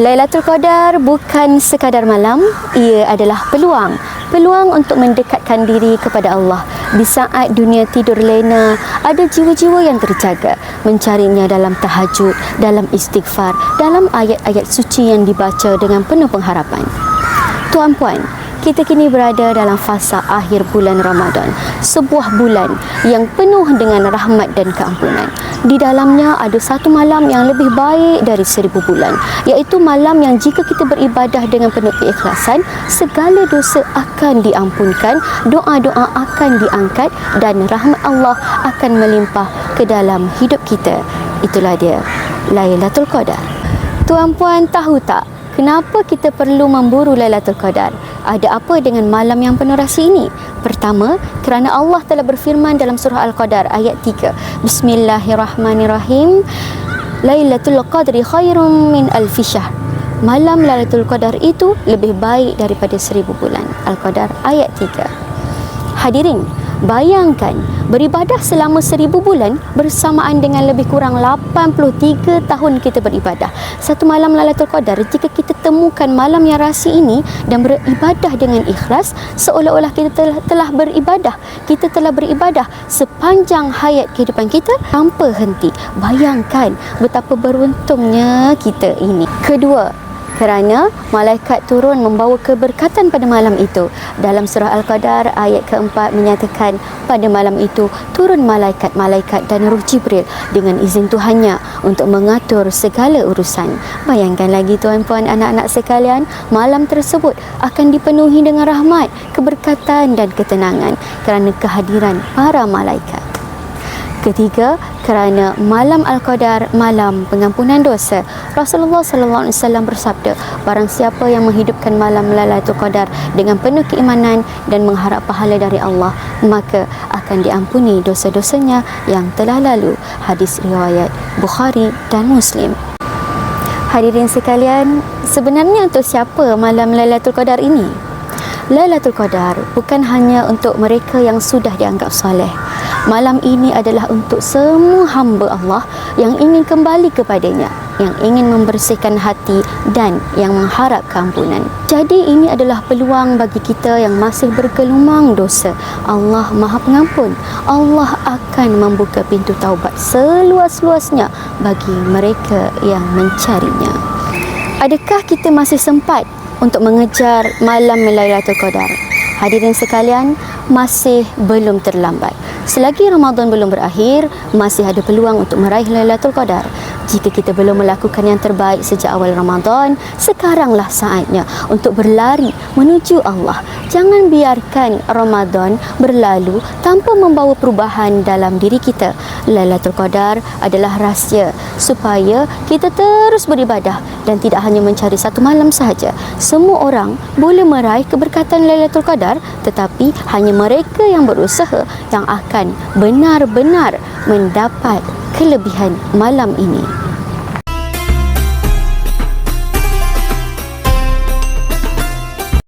Lailatul Qadar bukan sekadar malam, ia adalah peluang. Peluang untuk mendekatkan diri kepada Allah. Di saat dunia tidur lena, ada jiwa-jiwa yang terjaga, mencarinya dalam tahajud, dalam istighfar, dalam ayat-ayat suci yang dibaca dengan penuh pengharapan. Tuan-puan, kita kini berada dalam fasa akhir bulan Ramadan, sebuah bulan yang penuh dengan rahmat dan keampunan. Di dalamnya ada satu malam yang lebih baik dari seribu bulan, iaitu malam yang jika kita beribadah dengan penuh keikhlasan, segala dosa akan diampunkan, doa-doa akan diangkat dan rahmat Allah akan melimpah ke dalam hidup kita. Itulah dia, Lailatul Qadar. Tuan-puan tahu tak Kenapa kita perlu memburu Lailatul Qadar? Ada apa dengan malam yang penuh rahsia ini? Pertama, kerana Allah telah berfirman dalam surah Al-Qadar ayat 3. Bismillahirrahmanirrahim. Lailatul Qadri khairum min alfi syahr. Malam Lailatul Qadar itu lebih baik daripada seribu bulan. Al-Qadar ayat 3. Hadirin, Bayangkan beribadah selama seribu bulan bersamaan dengan lebih kurang 83 tahun kita beribadah. Satu malam Lailatul Qadar jika kita temukan malam yang rahsia ini dan beribadah dengan ikhlas seolah-olah kita telah, telah beribadah. Kita telah beribadah sepanjang hayat kehidupan kita tanpa henti. Bayangkan betapa beruntungnya kita ini. Kedua, kerana malaikat turun membawa keberkatan pada malam itu. Dalam surah Al-Qadar ayat keempat menyatakan pada malam itu turun malaikat-malaikat dan Ruh Jibril dengan izin Tuhannya untuk mengatur segala urusan. Bayangkan lagi tuan-puan anak-anak sekalian, malam tersebut akan dipenuhi dengan rahmat, keberkatan dan ketenangan kerana kehadiran para malaikat. Ketiga, kerana malam Al-Qadar malam pengampunan dosa. Rasulullah sallallahu alaihi wasallam bersabda, barang siapa yang menghidupkan malam Lailatul Qadar dengan penuh keimanan dan mengharap pahala dari Allah, maka akan diampuni dosa-dosanya yang telah lalu. Hadis riwayat Bukhari dan Muslim. Hadirin sekalian, sebenarnya untuk siapa malam Lailatul Qadar ini? Lailatul Qadar bukan hanya untuk mereka yang sudah dianggap soleh. Malam ini adalah untuk semua hamba Allah yang ingin kembali kepadanya, yang ingin membersihkan hati dan yang mengharap keampunan. Jadi ini adalah peluang bagi kita yang masih bergelumang dosa. Allah Maha Pengampun. Allah akan membuka pintu taubat seluas-luasnya bagi mereka yang mencarinya. Adakah kita masih sempat untuk mengejar malam Lailatul Qadar? Hadirin sekalian, masih belum terlambat. Selagi Ramadan belum berakhir, masih ada peluang untuk meraih Lailatul Qadar. Jika kita belum melakukan yang terbaik sejak awal Ramadan, sekaranglah saatnya untuk berlari menuju Allah. Jangan biarkan Ramadan berlalu tanpa membawa perubahan dalam diri kita. Lailatul Qadar adalah rahsia supaya kita terus beribadah dan tidak hanya mencari satu malam sahaja. Semua orang boleh meraih keberkatan Lailatul Qadar tetapi hanya mereka yang berusaha yang akan benar-benar mendapat kelebihan malam ini.